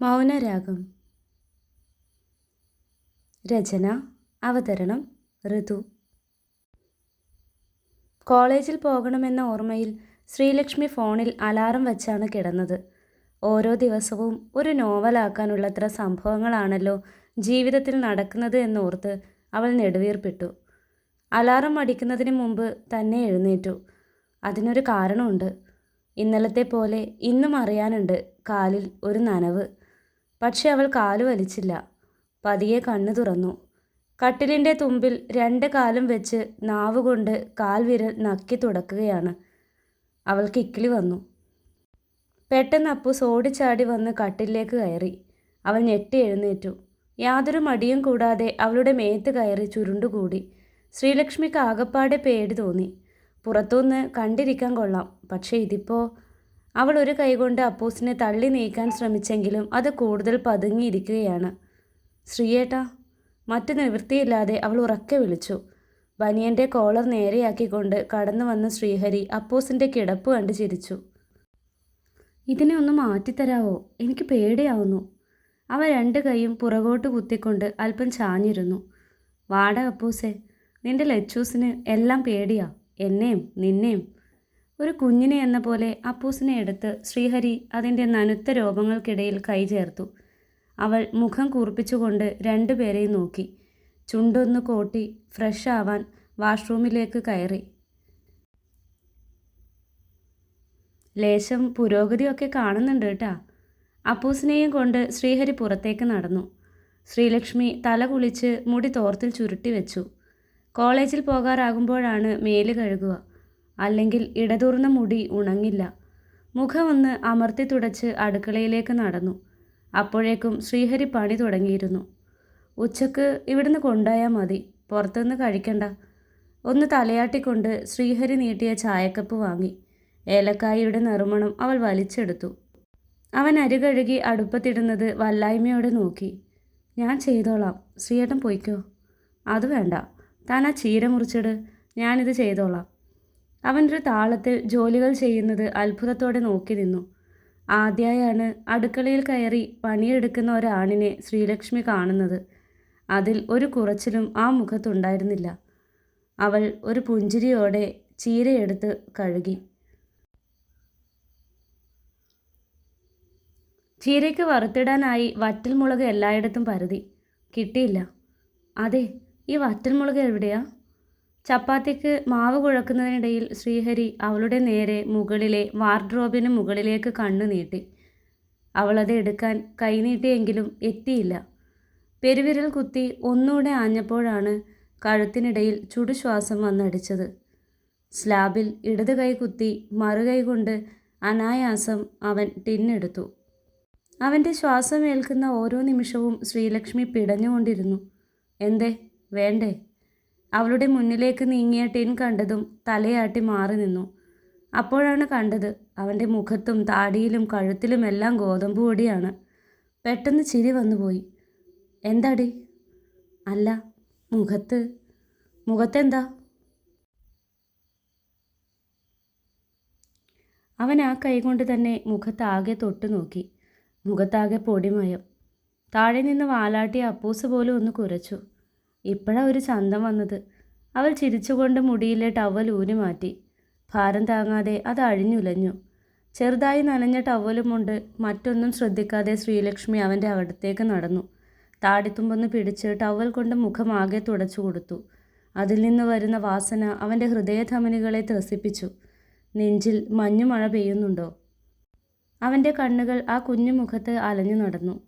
മൗനരാഗം. രചന അവതരണം ഋതു. കോളേജിൽ പോകണമെന്ന ഓർമ്മയിൽ ശ്രീലക്ഷ്മി ഫോണിൽ അലാറം വച്ചാണ് കിടന്നത്. ഓരോ ദിവസവും ഒരു നോവലാക്കാനുള്ളത്ര സംഭവങ്ങളാണല്ലോ ജീവിതത്തിൽ നടക്കുന്നത് എന്നോർത്ത് അവൾ നെടുവീർപ്പിട്ടു. അലാറം അടിക്കുന്നതിന് മുമ്പ് തന്നെ എഴുന്നേറ്റു. അതിനൊരു കാരണമുണ്ട്. ഇന്നലത്തെ പോലെ ഇന്നും അറിയാനുണ്ട് കാലിൽ ഒരു നനവ്. പക്ഷെ അവൾ കാലു വലിച്ചില്ല. പതിയെ കണ്ണു തുറന്നു. കട്ടിലിന്റെ തുമ്പിൽ രണ്ട് കാലും വെച്ച് നാവുകൊണ്ട് കാൽ വിരൽ നക്കി തുടക്കുകയാണ്. അവൾക്ക് ഇക്കിളി വന്നു. പെട്ടെന്ന് അപ്പൂസ് ഓടിച്ചാടി വന്ന് കട്ടിലേക്ക് കയറി. അവൾ ഞെട്ടി എഴുന്നേറ്റു. യാതൊരു മടിയും കൂടാതെ അവളുടെ മേത്ത് കയറി ചുരുണ്ടുകൂടി. ശ്രീലക്ഷ്മിക്ക് ആകപ്പാടെ പേടി തോന്നി. പുറത്തുനിന്ന് കണ്ടിരിക്കാൻ കൊള്ളാം. പക്ഷേ ഇതിപ്പോൾ അവൾ ഒരു കൈകൊണ്ട് അപ്പൂസിനെ തള്ളി നീക്കാൻ ശ്രമിച്ചെങ്കിലും അത് കൂടുതൽ പതുങ്ങിയിരിക്കുകയാണ്. ശ്രീയേട്ടാ മറ്റു നിവൃത്തിയില്ലാതെ അവൾ ഉറക്കെ വിളിച്ചു. ബനിയന്റെ കോളർ നേരെയാക്കിക്കൊണ്ട് കടന്നു വന്ന ശ്രീഹരി അപ്പൂസിന്റെ കിടപ്പ് കണ്ട് ചിരിച്ചു. ഇതിനെ ഒന്ന് മാറ്റിത്തരാവോ? എനിക്ക് പേടിയാവുന്നു അവ രണ്ട് കൈയും പുറകോട്ട് കുത്തിക്കൊണ്ട് അല്പം ചാഞ്ഞിരുന്നു. വാട അപ്പൂസേ നിന്റെ ലച്ചൂസിന് എല്ലാം പേടിയാ. എന്നെയും നിന്നെയും ഒരു കുഞ്ഞിനെ എന്ന പോലെ അപ്പൂസിനെ എടുത്ത് ശ്രീഹരി അതിന്റെ നനുത്ത രോഗങ്ങൾക്കിടയിൽ കൈ ചേർത്തു. അവൾ മുഖം കൂർപ്പിച്ചുകൊണ്ട് രണ്ടുപേരെയും നോക്കി. ചുണ്ടൊന്ന് കോട്ടി ഫ്രഷ് ആവാൻ വാഷ്റൂമിലേക്ക് കയറി. ലേശം പുരോഗതിയൊക്കെ കാണുന്നുണ്ട് കേട്ടാ. അപ്പൂസിനെയും കൊണ്ട് ശ്രീഹരി പുറത്തേക്ക് നടന്നു. ശ്രീലക്ഷ്മി തല കുളിച്ച് മുടി തോർത്തിൽ ചുരുട്ടി വെച്ചു. കോളേജിൽ പോകാറാകുമ്പോഴാണ് മേൽ കഴുകുക. അല്ലെങ്കിൽ ഇടതൂർന്ന മുടി ഉണങ്ങില്ല. മുഖമൊന്ന് അമർത്തി തുടച്ച് അടുക്കളയിലേക്ക് നടന്നു. അപ്പോഴേക്കും ശ്രീഹരി പണി തുടങ്ങിയിരുന്നു. ഉച്ചയ്ക്ക് ഇവിടുന്ന് കൊണ്ടുപോയാൽ മതി. പുറത്തുനിന്ന് കഴിക്കണ്ട. ഒന്ന് തലയാട്ടിക്കൊണ്ട് ശ്രീഹരി നീട്ടിയ ചായക്കപ്പ് വാങ്ങി. ഏലക്കായയുടെ നിർമ്മണം അവൾ വലിച്ചെടുത്തു. അവൻ അരികഴുകി അടുപ്പത്തിടുന്നത് വല്ലായ്മയോടെ നോക്കി. ഞാൻ ചെയ്തോളാം. ശ്രീയേട്ടൻ പൊയ്ക്കോ. അത് വേണ്ട. താൻ ആ ചീര മുറിച്ചിട്. ഞാനിത് ചെയ്തോളാം. അവനൊരു താളത്തിൽ ജോലികൾ ചെയ്യുന്നത് അത്ഭുതത്തോടെ നോക്കി നിന്നു. ആദ്യമായാണ് അടുക്കളയിൽ കയറി പണിയെടുക്കുന്ന ഒരാണിനെ ശ്രീലക്ഷ്മി കാണുന്നത്. അതിൽ ഒരു കുറച്ചിലും ആ മുഖത്തുണ്ടായിരുന്നില്ല. അവൾ ഒരു പുഞ്ചിരിയോടെ ചീരയെടുത്ത് കഴുകി. ചീരയ്ക്ക് വറുത്തിടാനായി വറ്റൽമുളക് എല്ലായിടത്തും പരതി. കിട്ടിയില്ല. അതെ ഈ വറ്റൽമുളക് എവിടെയാ? ചപ്പാത്തിക്ക് മാവ് കുഴക്കുന്നതിനിടയിൽ ശ്രീഹരി അവളുടെ നേരെ മുകളിലെ വാർഡ്രോബിന് മുകളിലേക്ക് കണ്ണു നീട്ടി. അവളത് എടുക്കാൻ കൈനീട്ടിയെങ്കിലും എത്തിയില്ല. പെരുവിരൽ കുത്തി ഒന്നുകൂടെ ആഞ്ഞപ്പോഴാണ് കഴുത്തിനിടയിൽ ചുടുശ്വാസം വന്നടിച്ചത്. സ്ലാബിൽ ഇടത് കൈ കുത്തി മറുകൈ കൊണ്ട് അനായാസം അവൻ ടിന്നെടുത്തു. അവന്റെ ശ്വാസം ഏൽക്കുന്ന ഓരോ നിമിഷവും ശ്രീലക്ഷ്മി പിടഞ്ഞുകൊണ്ടിരുന്നു. എന്തേ? വേണ്ടേ? അവളുടെ മുന്നിലേക്ക് നീങ്ങിയ ടിൻ കണ്ടതും തലയാട്ടി മാറി നിന്നു. അപ്പോഴാണ് കണ്ടത് അവന്റെ മുഖത്തും താടിയിലും കഴുത്തിലുമെല്ലാം ഗോതമ്പ് പൊടിയാണ്. പെട്ടെന്ന് ചിരി വന്നുപോയി. എന്താടി? അല്ല മുഖത്ത് മുഖത്തെന്താ? അവൻ ആ കൈകൊണ്ട് തന്നെ മുഖത്താകെ തൊട്ടു നോക്കി. മുഖത്താകെ പൊടിമയം. താഴെ നിന്ന് വാലാട്ടിയ അപ്പൂസ് പോലും ഒന്ന് കുരച്ചു. ഇപ്പോഴാ ഒരു ചന്തം വന്നത്. അവൾ ചിരിച്ചുകൊണ്ട് മുടിയിലെ ടവൽ ഊരി മാറ്റി. ഭാരം താങ്ങാതെ അത് അഴിഞ്ഞുലഞ്ഞു. ചെറുതായി നനഞ്ഞ ടവലുമുണ്ട് മറ്റൊന്നും ശ്രദ്ധിക്കാതെ ശ്രീലക്ഷ്മി അവന്റെ അവിടത്തേക്ക് നടന്നു. താടിത്തുമ്പൊന്ന് പിടിച്ച് ടവൽ കൊണ്ട് മുഖമാകെ തുടച്ചു കൊടുത്തു. അതിൽ നിന്ന് വരുന്ന വാസന അവന്റെ ഹൃദയധമനികളെ ത്രസിപ്പിച്ചു. നെഞ്ചിൽ മഞ്ഞുമഴ പെയ്യുന്നുണ്ടോ? അവന്റെ കണ്ണുകൾ ആ കുഞ്ഞു മുഖത്ത് അലഞ്ഞു നടന്നു.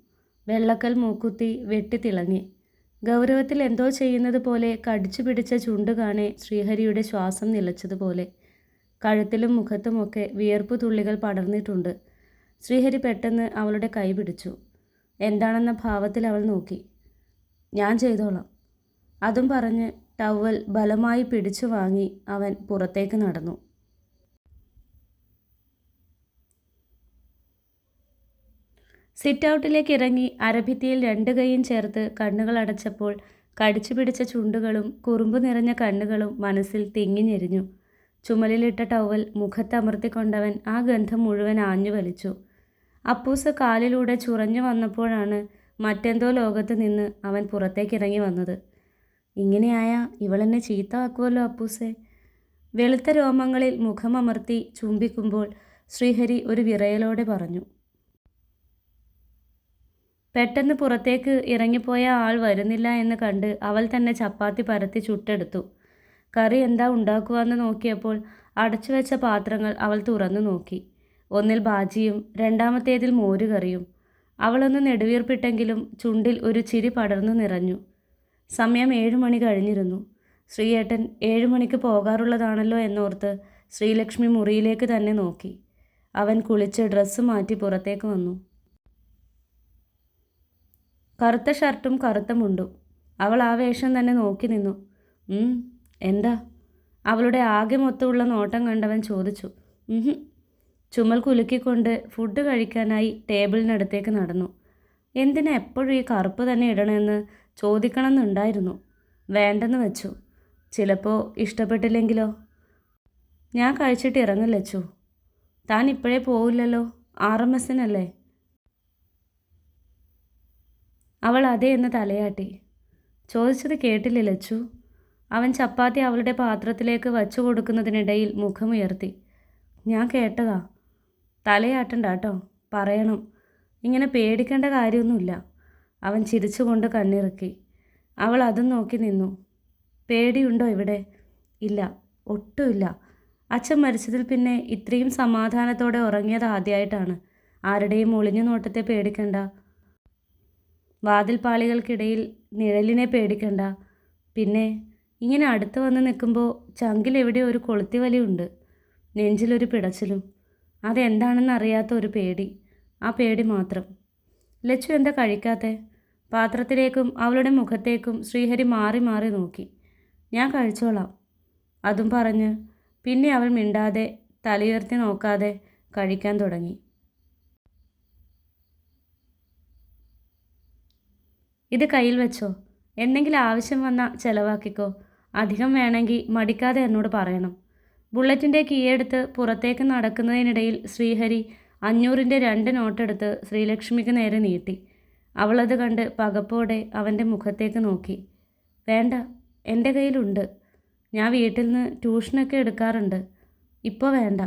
വെള്ളക്കൽ മൂക്കുത്തി വെട്ടിത്തിളങ്ങി ഗൗരവത്തിൽ എന്തോ ചെയ്യുന്നത് പോലെ കടിച്ചു പിടിച്ച ചുണ്ട് കാണെ ശ്രീഹരിയുടെ ശ്വാസം നിലച്ചതുപോലെ കഴുത്തിലും മുഖത്തുമൊക്കെ വിയർപ്പ് തുള്ളികൾ പടർന്നിട്ടുണ്ട്. ശ്രീഹരി പെട്ടെന്ന് അവളുടെ കൈ പിടിച്ചു. എന്താണെന്ന ഭാവത്തിൽ അവൾ നോക്കി. ഞാൻ ചെയ്തോളാം. അതും പറഞ്ഞ് ടവൽ ബലമായി പിടിച്ചു വാങ്ങി അവൻ പുറത്തേക്ക് നടന്നു. സിറ്റ് ഔട്ടിലേക്ക് ഇറങ്ങി അരഭിത്തിയിൽ രണ്ട് കൈയും ചേർത്ത് കണ്ണുകൾ അടച്ചപ്പോൾ കടിച്ചു പിടിച്ച ചുണ്ടുകളും കുറുമ്പ് നിറഞ്ഞ കണ്ണുകളും മനസ്സിൽ തിങ്ങിഞ്ഞെരിഞ്ഞു. ചുമലിലിട്ട ടവൽ മുഖത്തമർത്തിക്കൊണ്ടവൻ ആ ഗന്ധം മുഴുവൻ ആഞ്ഞു വലിച്ചു. അപ്പൂസ് കാലിലൂടെ ചുറഞ്ഞു വന്നപ്പോഴാണ് മറ്റെന്തോ ലോകത്ത് നിന്ന് അവൻ പുറത്തേക്ക് ഇറങ്ങി വന്നത്. ഇങ്ങനെയായ ഇവളെന്നെ ചീത്തയാക്കുമല്ലോ അപ്പൂസെ. വെളുത്ത രോമങ്ങളിൽ മുഖമമർത്തി ചുംബിക്കുമ്പോൾ ശ്രീഹരി ഒരു വിറയലോടെ പറഞ്ഞു. പെട്ടെന്ന് പുറത്തേക്ക് ഇറങ്ങിപ്പോയ ആൾ വരുന്നില്ല എന്ന് കണ്ട് അവൾ തന്നെ ചപ്പാത്തി പരത്തി ചുട്ടെടുത്തു. കറി എന്താ ഉണ്ടാക്കുവാന്ന് നോക്കിയപ്പോൾ അടച്ചു വെച്ച പാത്രങ്ങൾ അവൾ തുറന്നു നോക്കി. ഒന്നിൽ ബാജിയും രണ്ടാമത്തേതിൽ മോരുകറിയും. അവളൊന്ന് നെടുവീർപ്പിട്ടെങ്കിലും ചുണ്ടിൽ ഒരു ചിരി പടർന്നു നിറഞ്ഞു. സമയം ഏഴുമണി കഴിഞ്ഞിരുന്നു. ശ്രീയേട്ടൻ ഏഴുമണിക്ക് പോകാറുള്ളതാണല്ലോ എന്നോർത്ത് ശ്രീലക്ഷ്മി മുറിയിലേക്ക് തന്നെ നോക്കി. അവൻ കുളിച്ച് ഡ്രസ്സ് മാറ്റി പുറത്തേക്ക് വന്നു. കറുത്ത ഷർട്ടും കറുത്ത മുണ്ടും. അവൾ ആ വേഷം തന്നെ നോക്കി നിന്നു. എന്താ? അവളുടെ ആകെ മൊത്തമുള്ള നോട്ടം കണ്ടവൻ ചോദിച്ചു. ചുമൽ കുലുക്കിക്കൊണ്ട് ഫുഡ് കഴിക്കാനായി ടേബിളിനടുത്തേക്ക് നടന്നു. എന്തിനാ എപ്പോഴും ഈ കറുപ്പ് തന്നെ ഇടണമെന്ന് ചോദിക്കണമെന്നുണ്ടായിരുന്നു. വേണ്ടെന്ന് വെച്ചു. ചിലപ്പോൾ ഇഷ്ടപ്പെട്ടില്ലെങ്കിലോ? ഞാൻ കഴിച്ചിട്ട് ഇറങ്ങില്ലച്ചു താൻ ഇപ്പോഴേ പോവില്ലല്ലോ. ആർ എം എസിനല്ലേ? അവൾ അതെ എന്ന് തലയാട്ടി. ചോദിച്ചത് കേട്ടില്ല ലച്ചു? അവൻ ചപ്പാത്തി അവളുടെ പാത്രത്തിലേക്ക് വച്ചു കൊടുക്കുന്നതിനിടയിൽ മുഖമുയർത്തി. ഞാൻ കേട്ടതാ. തലയാട്ടണ്ട കേട്ടോ പറയണം. ഇങ്ങനെ പേടിക്കേണ്ട കാര്യമൊന്നുമില്ല. അവൻ ചിരിച്ചുകൊണ്ട് കണ്ണിറുക്കി. അവൾ അതും നോക്കി നിന്നു. പേടിയുണ്ടോ ഇവിടെ? ഇല്ല. ഒട്ടുമില്ല. അച്ഛൻ മരിച്ചതിൽ പിന്നെ ഇത്രയും സമാധാനത്തോടെ ഉറങ്ങിയത് ആദ്യമായിട്ടാണ് ആരുടെയും ഒളിഞ്ഞു നോട്ടത്തെ പേടിക്കണ്ട. വാതിൽപ്പാളികൾക്കിടയിൽ നിഴലിനെ പേടിക്കണ്ട. പിന്നെ ഇങ്ങനെ അടുത്ത് വന്ന് നിൽക്കുമ്പോൾ ചങ്കിൽ ഒരു കൊളുത്തി വലിയുണ്ട് നെഞ്ചിലൊരു പിടച്ചിലും. അതെന്താണെന്ന് അറിയാത്ത ഒരു പേടി. ആ പേടി മാത്രം. ലച്ചു എന്താ കഴിക്കാത്തെ? പാത്രത്തിലേക്കും അവളുടെ മുഖത്തേക്കും ശ്രീഹരി മാറി മാറി നോക്കി. ഞാൻ കഴിച്ചോളാം. അതും പറഞ്ഞ് പിന്നെ അവൾ മിണ്ടാതെ തലയുയർത്തി നോക്കാതെ കഴിക്കാൻ തുടങ്ങി. ഇത് കയ്യിൽ വെച്ചോ. എന്തെങ്കിലും ആവശ്യം വന്നാൽ ചിലവാക്കിക്കോ. അധികം വേണമെങ്കിൽ മടിക്കാതെ എന്നോട് പറയണം. ബുള്ളറ്റിന്റെ കീയെടുത്ത് പുറത്തേക്ക് നടക്കുന്നതിനിടയിൽ ശ്രീഹരി അഞ്ഞൂറിന്റെ രണ്ട് നോട്ടെടുത്ത് ശ്രീലക്ഷ്മിക്ക് നേരെ നീട്ടി. അവളത് കണ്ട് പകപ്പോടെ അവന്റെ മുഖത്തേക്ക് നോക്കി. വേണ്ട എന്റെ കയ്യിലുണ്ട്. ഞാൻ വീട്ടിൽ നിന്ന് ട്യൂഷനൊക്കെ എടുക്കാറുണ്ട്. ഇപ്പോൾ വേണ്ട.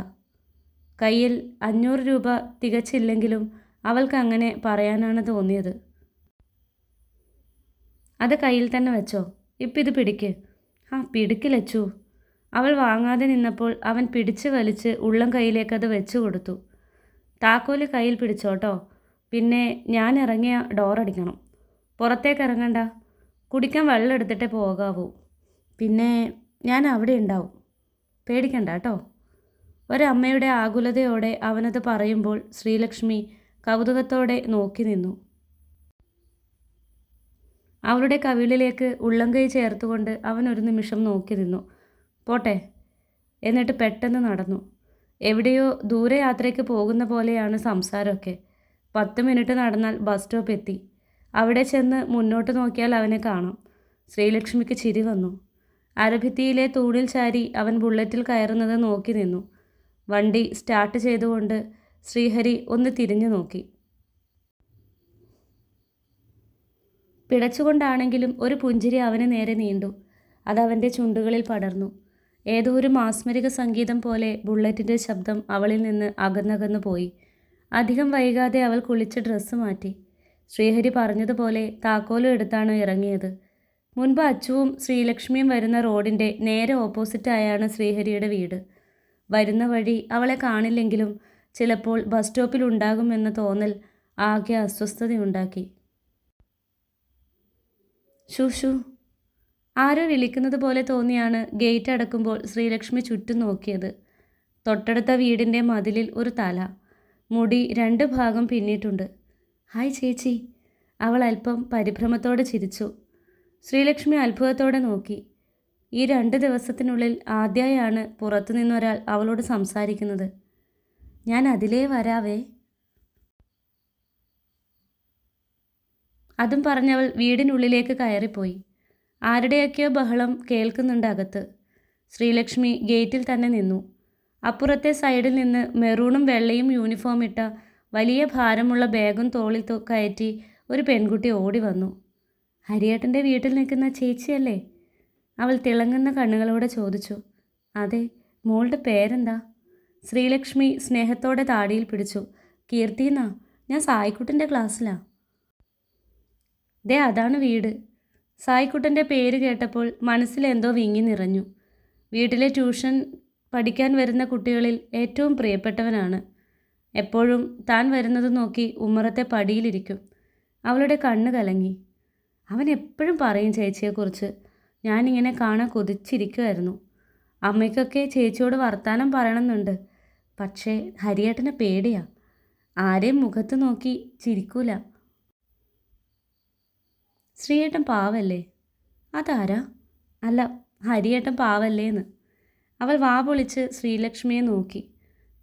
കയ്യിൽ അഞ്ഞൂറ് രൂപ തികച്ചില്ലെങ്കിലും അവൾക്ക് അങ്ങനെ പറയാനാണ് തോന്നിയത്. അത് കയ്യിൽ തന്നെ വെച്ചോ. ഇപ്പം ഇത് പിടിക്ക്. ആ പിടിക്കിലച്ചു അവൾ വാങ്ങാതെ നിന്നപ്പോൾ അവൻ പിടിച്ച് വലിച്ച് ഉള്ളം കയ്യിലേക്ക് അത് വെച്ചു കൊടുത്തു. താക്കോൽ കയ്യിൽ പിടിച്ചോട്ടോ. പിന്നെ ഞാൻ ഇറങ്ങിയ ഡോറടിക്കണം പുറത്തേക്ക് ഇറങ്ങണ്ട. കുടിക്കാൻ വെള്ളം എടുത്തിട്ടേ പോകാവൂ. പിന്നെ ഞാൻ അവിടെ ഉണ്ടാവും. പേടിക്കണ്ട കേട്ടോ. ഒരമ്മയുടെ ആകുലതയോടെ അവനത് പറയുമ്പോൾ ശ്രീലക്ഷ്മി കൗതുകത്തോടെ നോക്കി നിന്നു. അവളുടെ കവിളിലേക്ക് ഉള്ളംകൈ ചേർത്തുകൊണ്ട് അവൻ ഒരു നിമിഷം നോക്കി നിന്നു. പോട്ടെ. എന്നിട്ട് പെട്ടെന്ന് നടന്നു. എവിടെയോ ദൂരയാത്രയ്ക്ക് പോകുന്ന പോലെയാണ് സംസാരമൊക്കെ. പത്ത് മിനിറ്റ് നടന്നാൽ ബസ് സ്റ്റോപ്പ് എത്തി. അവിടെ ചെന്ന് മുന്നോട്ട് നോക്കിയാൽ അവനെ കാണാം. ശ്രീലക്ഷ്മിക്ക് ചിരി വന്നു. അരഭിത്തിയിലെ തൂണിൽ ചാരി അവൻ ബുള്ളറ്റിൽ കയറുന്നത് നോക്കി നിന്നു. വണ്ടി സ്റ്റാർട്ട് ചെയ്തുകൊണ്ട് ശ്രീഹരി ഒന്ന് തിരിഞ്ഞു നോക്കി. പിടച്ചുകൊണ്ടാണെങ്കിലും ഒരു പുഞ്ചിരി അവന് നേരെ നീണ്ടു. അതവന്റെ ചുണ്ടുകളിൽ പടർന്നു. ഏതോ ഒരു മാസ്മരിക സംഗീതം പോലെ ബുള്ളറ്റിന്റെ ശബ്ദം അവളിൽ നിന്ന് അകന്നകന്നു പോയി. അധികം വൈകാതെ അവൾ കുളിച്ച് ഡ്രസ്സ് മാറ്റി. ശ്രീഹരി പറഞ്ഞതുപോലെ താക്കോലും എടുത്താണ് ഇറങ്ങിയത്. മുൻപ് അച്ചുവും ശ്രീലക്ഷ്മിയും വരുന്ന റോഡിന്റെ നേരെ ഓപ്പോസിറ്റായാണ് ശ്രീഹരിയുടെ വീട്. വരുന്ന വഴി അവളെ കാണില്ലെങ്കിലും ചിലപ്പോൾ ബസ് സ്റ്റോപ്പിൽ ഉണ്ടാകുമെന്ന തോന്നൽ ആകെ അസ്വസ്ഥതയുണ്ടാക്കി. ഷുഷു ആരോ വിളിക്കുന്നത് പോലെ തോന്നിയാണ് ഗേറ്റ് അടക്കുമ്പോൾ ശ്രീലക്ഷ്മി ചുറ്റും നോക്കിയത്. തൊട്ടടുത്ത വീടിന്റെ മതിലിൽ ഒരു തല. മുടി രണ്ട് ഭാഗം പിന്നിട്ടുണ്ട്. ഹായ് ചേച്ചി. അവൾ അല്പം പരിഭ്രമത്തോടെ ചിരിച്ചു. ശ്രീലക്ഷ്മി അത്ഭുതത്തോടെ നോക്കി. ഈ രണ്ട് ദിവസത്തിനുള്ളിൽ ആദ്യമായാണ് പുറത്തുനിന്നൊരാൾ അവളോട് സംസാരിക്കുന്നത്. ഞാൻ അതിലേ വരാവേ. അതും പറഞ്ഞവൾ വീടിനുള്ളിലേക്ക് കയറിപ്പോയി. ആരുടെയൊക്കെയോ ബഹളം കേൾക്കുന്നുണ്ട് അകത്ത്. ശ്രീലക്ഷ്മി ഗേറ്റിൽ തന്നെ നിന്നു. അപ്പുറത്തെ സൈഡിൽ നിന്ന് മെറൂണും വെള്ളയും യൂണിഫോം ഇട്ട വലിയ ഭാരമുള്ള ബാഗും തോളിൽ കയറ്റി ഒരു പെൺകുട്ടി ഓടി വന്നു. ഹരിയേട്ടന്റെ വീട്ടിൽ നിൽക്കുന്ന ചേച്ചിയല്ലേ? അവൾ തിളങ്ങുന്ന കണ്ണുകളോടെ ചോദിച്ചു. അതെ മോളുടെ പേരെന്താ? ശ്രീലക്ഷ്മി സ്നേഹത്തോടെ താടിയിൽ പിടിച്ചു. കീർത്തിന്നാ ഞാൻ സായിക്കുട്ടിന്റെ ക്ലാസ്സിലാ. ദേ അതാണ് വീട്. സായിക്കുട്ടന്റെ പേര് കേട്ടപ്പോൾ മനസ്സിലെന്തോ വിങ്ങി നിറഞ്ഞു. വീട്ടിലെ ട്യൂഷൻ പഠിക്കാൻ വരുന്ന കുട്ടികളിൽ ഏറ്റവും പ്രിയപ്പെട്ടവനാണ്. എപ്പോഴും താൻ വരുന്നത് നോക്കി ഉമ്മറത്തെ പടിയിലിരിക്കും. അവളുടെ കണ്ണ് കലങ്ങി. അവൻ എപ്പോഴും പറയും ചേച്ചിയെക്കുറിച്ച്. ഞാനിങ്ങനെ കാണാൻ കൊതിച്ചിരിക്കുമായിരുന്നു അമ്മയ്ക്കൊക്കെ ചേച്ചിയോട് വർത്തമാനം പറയണമെന്നുണ്ട്. പക്ഷേ ഹരിയേട്ടനെ പേടിയാ. ആരെയും മുഖത്ത് നോക്കി ചിരിക്കൂല. ശ്രീയേട്ടൻ പാവല്ലേ? അതാരാ? അല്ല ഹരിയേട്ടൻ പാവല്ലേന്ന്. അവൾ വാ പൊളിച്ച് ശ്രീലക്ഷ്മിയെ നോക്കി.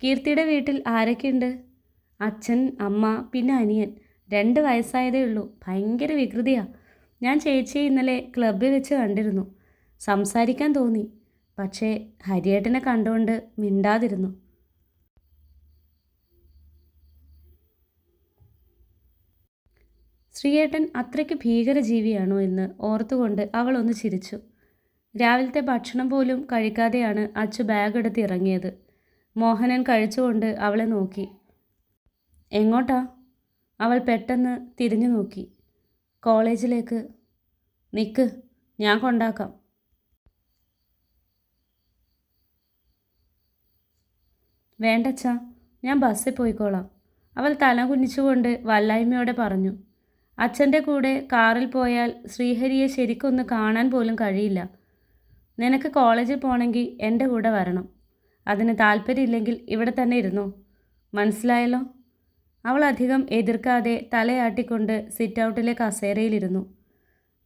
കീർത്തിയുടെ വീട്ടിൽ ആരൊക്കെയുണ്ട്? അച്ഛൻ അമ്മ പിന്നെ അനിയൻ. രണ്ട് വയസ്സായതേ ഉള്ളൂ. ഭയങ്കര വികൃതിയാ. ഞാൻ ചേച്ചിയെ ഇന്നലെ ക്ലബ്ബിൽ വെച്ച് കണ്ടിരുന്നു. സംസാരിക്കാൻ തോന്നി. പക്ഷേ ഹരിയേട്ടനെ കണ്ടുകൊണ്ട് മിണ്ടാതിരുന്നു. ശ്രീയേട്ടൻ അത്രയ്ക്ക് ഭീകരജീവിയാണോ എന്ന് ഓർത്തുകൊണ്ട് അവൾ ഒന്ന് ചിരിച്ചു. രാവിലത്തെ ഭക്ഷണം പോലും കഴിക്കാതെയാണ് അച്ചു ബാഗ് എടുത്ത് ഇറങ്ങിയത്. മോഹനൻ കഴിച്ചുകൊണ്ട് അവളെ നോക്കി. എങ്ങോട്ടാ? അവൾ പെട്ടെന്ന് തിരിഞ്ഞു നോക്കി. കോളേജിലേക്ക്. നിക്ക് ഞാൻ കൊണ്ടാക്കാം. വേണ്ടച്ചാ ഞാൻ ബസ്സിൽ പോയിക്കോളാം. അവൾ തല കുനിച്ചുകൊണ്ട് വല്ലായ്മയോടെ പറഞ്ഞു. അച്ഛന്റെ കൂടെ കാറിൽ പോയാൽ ശ്രീഹരിയെ ശരിക്കൊന്ന് കാണാൻ പോലും കഴിയില്ല. നിനക്ക് കോളേജിൽ പോകണമെങ്കിൽ എന്റെ കൂടെ വരണം. അതിന് താല്പര്യമില്ലെങ്കിൽ ഇവിടെ തന്നെ ഇരുന്നോ? മനസ്സിലായല്ലോ? അവൾ അധികം എതിർക്കാതെ തലയാട്ടിക്കൊണ്ട് സിറ്റൗട്ടിലെ കസേരയിലിരുന്നു.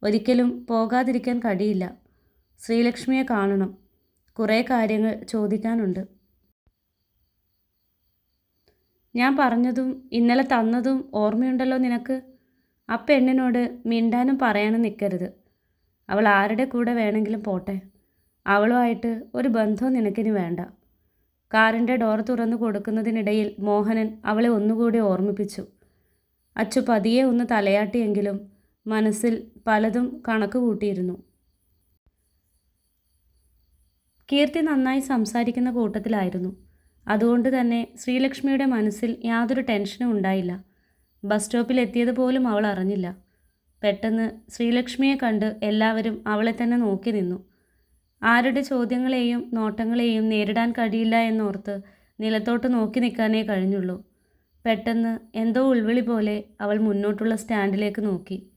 ഒരിക്കലും പോകാതിരിക്കാൻ കഴിയില്ല. ശ്രീലക്ഷ്മിയെ കാണണം. കുറേ കാര്യങ്ങൾ ചോദിക്കാനുണ്ട്. ഞാൻ പറഞ്ഞതും ഇന്നലെ തന്നതും ഓർമ്മയുണ്ടല്ലോ നിനക്ക്? ആ പെണ്ണിനോട് മിണ്ടാനും പറയാനും നിൽക്കരുത് അവൾ ആരുടെ കൂടെ വേണമെങ്കിലും പോട്ടെ. അവളുമായിട്ട് ഒരു ബന്ധവും നിനക്കിനി വേണ്ട. കാറിന്റെ ഡോർ തുറന്നു കൊടുക്കുന്നതിനിടയിൽ മോഹനൻ അവളെ ഒന്നുകൂടി ഓർമ്മിപ്പിച്ചു. അച്ചു പതിയെ ഒന്ന് തലയാട്ടിയെങ്കിലും മനസ്സിൽ പലതും കണക്ക് കൂട്ടിയിരുന്നു. കീർത്തി നന്നായി സംസാരിക്കുന്ന കൂട്ടത്തിലായിരുന്നു. അതുകൊണ്ട് തന്നെ ശ്രീലക്ഷ്മിയുടെ മനസ്സിൽ യാതൊരു ടെൻഷനും ഉണ്ടായില്ല. ബസ് സ്റ്റോപ്പിൽ എത്തിയത് പോലും അവൾ അറിഞ്ഞില്ല. പെട്ടെന്ന് ശ്രീലക്ഷ്മിയെ കണ്ട് എല്ലാവരും അവളെ തന്നെ നോക്കി നിന്നു. ആരുടെ ചോദ്യങ്ങളെയും നോട്ടങ്ങളെയും നേരിടാൻ കഴിയില്ല എന്നോർത്ത് നിലത്തോട്ട് നോക്കി നിൽക്കാനേ കഴിഞ്ഞുള്ളൂ. പെട്ടെന്ന് എന്തോ ഉൾവിളി പോലെ അവൾ മുന്നോട്ടുള്ള സ്റ്റാൻഡിലേക്ക് നോക്കി.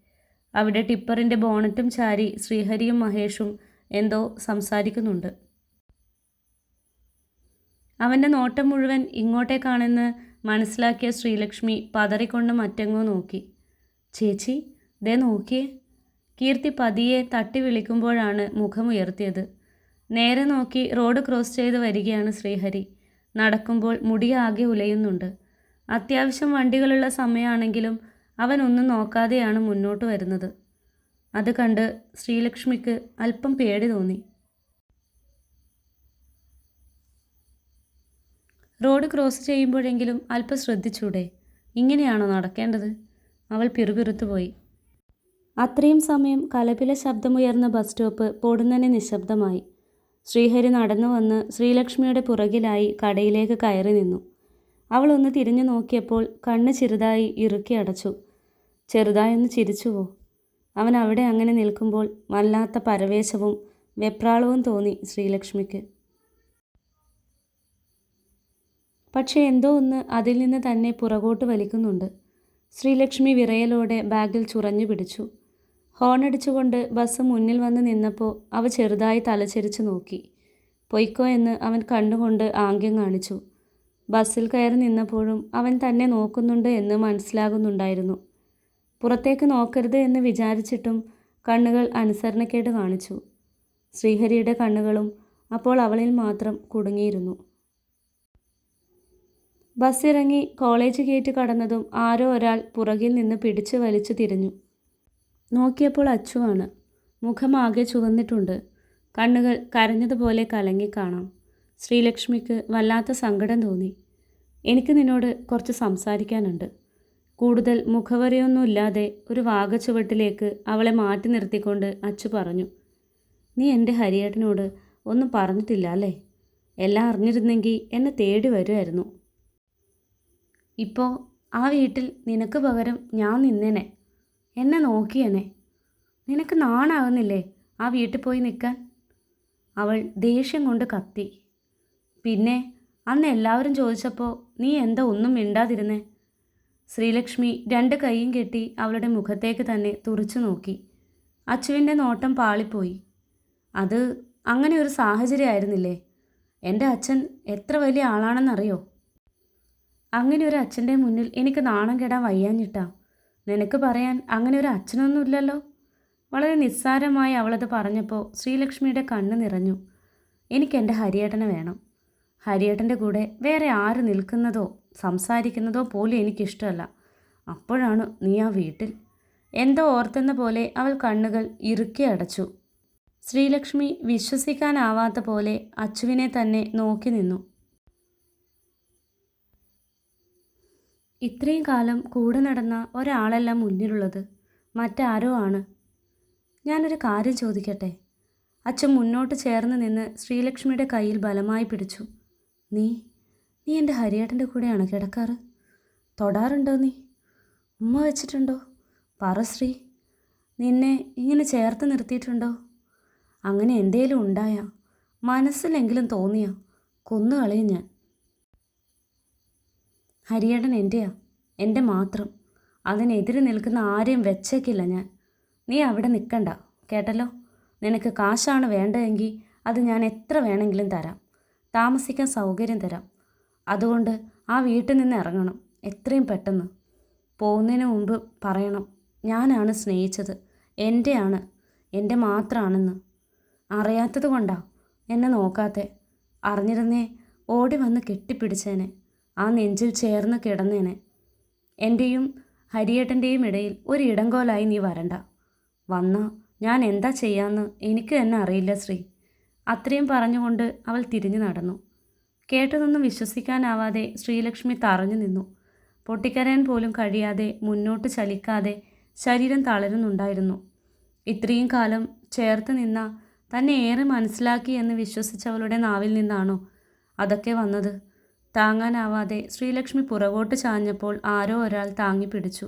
അവിടെ ടിപ്പറിന്റെ ബോണറ്റും ചാരി ശ്രീഹരിയും മഹേഷും എന്തോ സംസാരിക്കുന്നുണ്ട്. അവന്റെ നോട്ടം മുഴുവൻ ഇങ്ങോട്ടേക്കാണെന്ന് മനസ്സിലാക്കിയ ശ്രീലക്ഷ്മി പതറിക്കൊണ്ട് മറ്റെങ്ങോ നോക്കി. ചേച്ചി ദേ നോക്കിയേ. കീർത്തി പതിയെ തട്ടി വിളിക്കുമ്പോഴാണ് മുഖമുയർത്തിയത്. നേരെ നോക്കി റോഡ് ക്രോസ് ചെയ്ത് വരികയാണ് ശ്രീഹരി. നടക്കുമ്പോൾ മുടിയാകെ ഉലയുന്നുണ്ട്. അത്യാവശ്യം വണ്ടികളുള്ള സമയമാണെങ്കിലും അവൻ ഒന്നും നോക്കാതെയാണ് മുന്നോട്ട് വരുന്നത്. അത് കണ്ട് ശ്രീലക്ഷ്മിക്ക് അല്പം പേടി തോന്നി. റോഡ് ക്രോസ് ചെയ്യുമ്പോഴെങ്കിലും അല്പം ശ്രദ്ധിച്ചൂടെ? ഇങ്ങനെയാണോ നടക്കേണ്ടത്? അവൾ പിറുപിറുത്തുപോയി അത്രയും സമയം കലപില ശബ്ദമുയർന്ന ബസ് സ്റ്റോപ്പ് പൊടുന്നനെ നിശബ്ദമായി. ശ്രീഹരി നടന്നു വന്ന് ശ്രീലക്ഷ്മിയുടെ പുറകിലായി കടയിലേക്ക് കയറി നിന്നു. അവൾ ഒന്ന് തിരിഞ്ഞു നോക്കിയപ്പോൾ കണ്ണ് ചെറുതായി ഇറുക്കി അടച്ചു. ചെറുതായൊന്ന് ചിരിച്ചുവോ? അവൻ അവിടെ അങ്ങനെ നിൽക്കുമ്പോൾ വല്ലാത്ത പരവേശവും വെപ്രാളവും തോന്നി ശ്രീലക്ഷ്മിക്ക്. പക്ഷേ എന്തോ ഒന്ന് അതിൽ നിന്ന് തന്നെ പുറകോട്ട് വലിക്കുന്നുണ്ട്. ശ്രീലക്ഷ്മി വിറയലോടെ ബാഗിൽ ചുറഞ്ഞു പിടിച്ചു. ഹോണടിച്ചുകൊണ്ട് ബസ് മുന്നിൽ വന്ന് നിന്നപ്പോൾ അവ ചെറുതായി തലചെരിച്ച് നോക്കി. പൊയ്ക്കോ എന്ന് അവൻ കണ്ടുകൊണ്ട് ആംഗ്യം കാണിച്ചു. ബസ്സിൽ കയറി നിന്നപ്പോഴും അവൻ തന്നെ നോക്കുന്നുണ്ട് എന്ന് മനസ്സിലാകുന്നുണ്ടായിരുന്നു. പുറത്തേക്ക് നോക്കരുത് എന്ന് വിചാരിച്ചിട്ടും കണ്ണുകൾ അനുസരണക്കേട് കാണിച്ചു. ശ്രീഹരിയുടെ കണ്ണുകളും അപ്പോൾ അവളിൽ മാത്രം കുടുങ്ങിയിരുന്നു. ബസ് ഇറങ്ങി കോളേജ് ഗേറ്റ് കടന്നതും ആരോ ഒരാൾ പുറകിൽ നിന്ന് പിടിച്ചു വലിച്ചു തിരിഞ്ഞു. നോക്കിയപ്പോൾ അച്ചുവാണ് മുഖമാകെ ചുവന്നിട്ടുണ്ട്. കണ്ണുകൾ കരഞ്ഞതുപോലെ കലങ്ങി കാണാം. ശ്രീലക്ഷ്മിക്ക് വല്ലാത്ത സങ്കടം തോന്നി. എനിക്ക് നിന്നോട് കുറച്ച് സംസാരിക്കാനുണ്ട്. കൂടുതൽ മുഖവരയൊന്നുമില്ലാതെ ഒരു വാഗച്ചുവട്ടിലേക്ക് അവളെ മാറ്റി നിർത്തിക്കൊണ്ട് അച്ചു പറഞ്ഞു നീ എന്റെ ഹരിയേട്ടനോട് ഒന്നും പറഞ്ഞിട്ടില്ല അല്ലേ? എല്ലാം അറിഞ്ഞിരുന്നെങ്കിൽ എന്നെ തേടി വരുമായിരുന്നു. ഇപ്പോൾ ആ വീട്ടിൽ നിനക്ക് പകരം ഞാൻ നിന്നേനെ. എന്നെ നോക്കിയേനെ. നിനക്ക് നാണാകുന്നില്ലേ ആ വീട്ടിൽ പോയി നിൽക്കാൻ? അവൾ ദേഷ്യം കൊണ്ട് കത്തി. പിന്നെ അന്ന് എല്ലാവരും ചോദിച്ചപ്പോൾ നീ എന്താ ഒന്നും മിണ്ടാതിരുന്നേ? ശ്രീലക്ഷ്മി രണ്ട് കൈയും കെട്ടി അവളുടെ മുഖത്തേക്ക് തന്നെ തുറച്ചു നോക്കി. അച്ചുവിന്റെ നോട്ടം പാളിപ്പോയി. അത് അങ്ങനെ ഒരു സാഹചര്യമായിരുന്നില്ലേ? എന്റെ അച്ഛൻ എത്ര വലിയ ആളാണെന്നറിയോ? അങ്ങനെ ഒരു അച്ഛന്റെ മുന്നിൽ എനിക്ക് നാണം കെടാൻ വയ്യാഞ്ഞിട്ടാ. നിനക്ക് പറയാൻ അങ്ങനെ ഒരു അച്ഛനൊന്നുമില്ലല്ലോ. വളരെ നിസ്സാരമായി അവളത് പറഞ്ഞപ്പോൾ ശ്രീലക്ഷ്മിയുടെ കണ്ണ് നിറഞ്ഞു. എനിക്ക് എന്റെ ഹരിയേട്ടനെ വേണം. ഹരിയേട്ടന്റെ കൂടെ വേറെ ആര് നിൽക്കുന്നതോ സംസാരിക്കുന്നതോ പോലും എനിക്കിഷ്ടമല്ല. അപ്പോഴാണ് നീ ആ വീട്ടിൽ. എന്തോ ഓർത്തെന്ന പോലെ അവൾ കണ്ണുകൾ ഇറുക്കി അടച്ചു. ശ്രീലക്ഷ്മി വിശ്വസിക്കാനാവാത്ത പോലെ അച്ചുവിനെ തന്നെ നോക്കി നിന്നു. ഇത്രയും കാലം കൂടെ നടന്ന ഒരാളല്ല മുന്നിലുള്ളത് മറ്റാരോ ആണ്. ഞാനൊരു കാര്യം ചോദിക്കട്ടെ? അച്ഛൻ മുന്നോട്ട് ചേർന്ന് നിന്ന് ശ്രീലക്ഷ്മിയുടെ കയ്യിൽ ബലമായി പിടിച്ചു. നീ നീ എന്റെ ഹരിയേട്ടന്റെ കൂടെയാണ് കിടക്കാറ്? തൊടാറുണ്ടോ നീ? ഉമ്മ വെച്ചിട്ടുണ്ടോ? പറ ശ്രീ. നിന്നെ ഇങ്ങനെ ചേർത്ത് നിർത്തിയിട്ടുണ്ടോ? അങ്ങനെ എന്തേലും ഉണ്ടായ മനസ്സിലെങ്കിലും തോന്നിയാ കൊന്നുകളയും ഞാൻ. ഹരിയേട്ടൻ എന്റെയാ എന്റെ മാത്രം. അതിനെതിരെ നിൽക്കുന്ന ആരെയും വെച്ചേക്കില്ല ഞാൻ. നീ അവിടെ നിൽക്കണ്ട കേട്ടല്ലോ? നിനക്ക് കാശാണ് വേണ്ടതെങ്കിൽ അത് ഞാൻ എത്ര വേണമെങ്കിലും തരാം. താമസിക്കാൻ സൗകര്യം തരാം. അതുകൊണ്ട് ആ വീട്ടിൽ നിന്ന് ഇറങ്ങണം എത്രയും പെട്ടെന്ന്. പോകുന്നതിന് മുമ്പ് പറയണം ഞാനാണ് സ്നേഹിച്ചത് എന്റെയാണ് എന്റെ മാത്രമാണെന്ന് അറിയാത്തത് കൊണ്ടാ എന്നെ നോക്കാത്തെ. അറിഞ്ഞിരുന്നേ ഓടി വന്ന് കെട്ടിപ്പിടിച്ചേനെ. ആ നെഞ്ചിൽ ചേർന്ന് കിടന്നേനെ. എന്റെയും ഹരിയേട്ടന്റെയും ഇടയിൽ ഒരു ഇടങ്കോലായി നീ വരണ്ട. വന്നാ ഞാൻ എന്താ ചെയ്യാന്ന് എനിക്ക് തന്നെ അറിയില്ല ശ്രീ. അത്രയും പറഞ്ഞുകൊണ്ട് അവൾ തിരിഞ്ഞു നടന്നു. കേട്ടതൊന്നും വിശ്വസിക്കാനാവാതെ ശ്രീലക്ഷ്മി തറഞ്ഞു നിന്നു. പൊട്ടിക്കരയാൻ പോലും കഴിയാതെ മുന്നോട്ട് ചലിക്കാതെ ശരീരം തളരുന്നുണ്ടായിരുന്നു. ഇത്രയും കാലം ചേർത്ത് നിന്ന തന്നെ ഏറെ മനസ്സിലാക്കി എന്ന് വിശ്വസിച്ചവളുടെ നാവിൽ നിന്നാണോ അതൊക്കെ വന്നത്? താങ്ങാനാവാതെ ശ്രീലക്ഷ്മി പുറകോട്ട് ചാഞ്ഞപ്പോൾ ആരോ ഒരാൾ താങ്ങി പിടിച്ചു